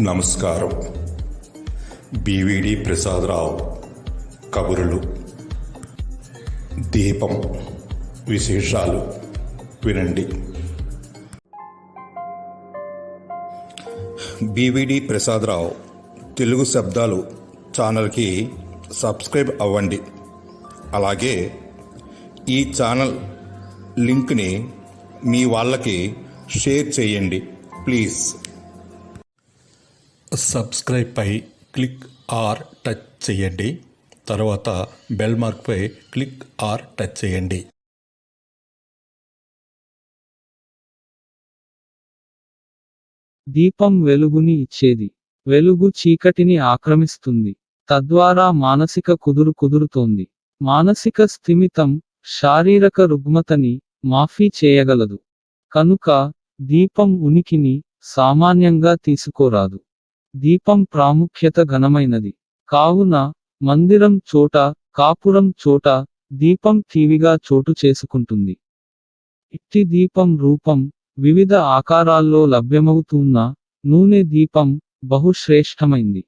నమస్కారం. బీవీడి ప్రసాదరావు కబురులు. దీపం విశేషాలు వినండి. బీవీడి ప్రసాదరావు తెలుగు శబ్దాలు ఛానల్కి సబ్స్క్రైబ్ అవ్వండి. అలాగే ఈ ఛానల్ లింక్ని మీ వాళ్ళకి షేర్ చేయండి ప్లీజ్. సబ్స్క్రైబ్ పై క్లిక్ ఆర్ టచ్ చేయండి. తర్వాత బెల్ మార్క్పై క్లిక్ ఆర్ టచ్ చేయండి. దీపం వెలుగుని ఇచ్చేది. వెలుగు చీకటిని ఆక్రమిస్తుంది. తద్వారా మానసిక కుదురు కుదురుతోంది. మానసిక స్థిమితం శారీరక రుగ్మతని మాఫీ చేయగలదు. కనుక దీపం ఉనికిని సామాన్యంగా తీసుకోరాదు. దీపం ప్రాముఖ్యత ఘనమైనది. కావున మందిరం చోట కాపురం చోట దీపం తీవిగా చోటు చేసుకుంటుంది. ఇట్టి దీపం రూపం వివిధ ఆకారాల్లో లభ్యమవుతున్న నూనె దీపం బహుశ్రేష్టమైంది.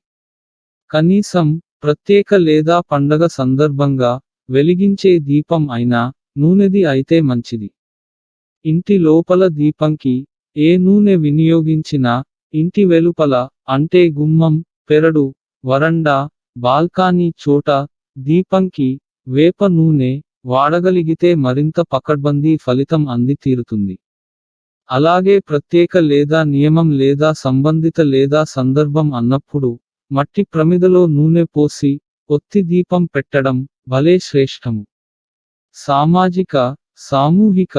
కనీసం ప్రత్యేక లేదా పండగ సందర్భంగా వెలిగించే దీపం అయినా నూనెది అయితే మంచిది. ఇంటి లోపల దీపంకి ఏ నూనె వినియోగించినా ఇంటి వెలుపల అంటే గుమ్మం పెరడు వరండా బాల్కానీ చోట దీపంకి వేప నూనె వాడగలిగితే మరింత పకడ్బందీ ఫలితం అంది తీరుతుంది. అలాగే ప్రత్యేక లేదా నియమం లేదా సంబంధిత లేదా సందర్భం అన్నప్పుడు మట్టి ప్రమిదలో నూనె పోసి ఒత్తి దీపం పెట్టడం భలే శ్రేష్టము. సామాజిక సామూహిక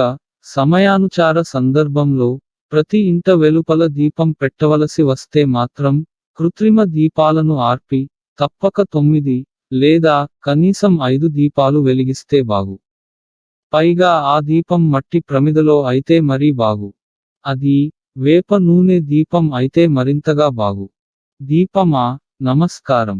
సమయానుచార సందర్భంలో ప్రతి ఇంట వెలుపల దీపం పెట్టవలసి వస్తే మాత్రం కృత్రిమ దీపాలను ఆర్పి తప్పక తొమ్మిది లేదా కనీసం ఐదు దీపాలు వెలిగిస్తే బాగు. పైగా ఆ దీపం మట్టి ప్రమిదలో అయితే మరీ బాగు. అది వేప నూనె దీపం అయితే మరింతగా బాగు. దీపమా? నమస్కారం.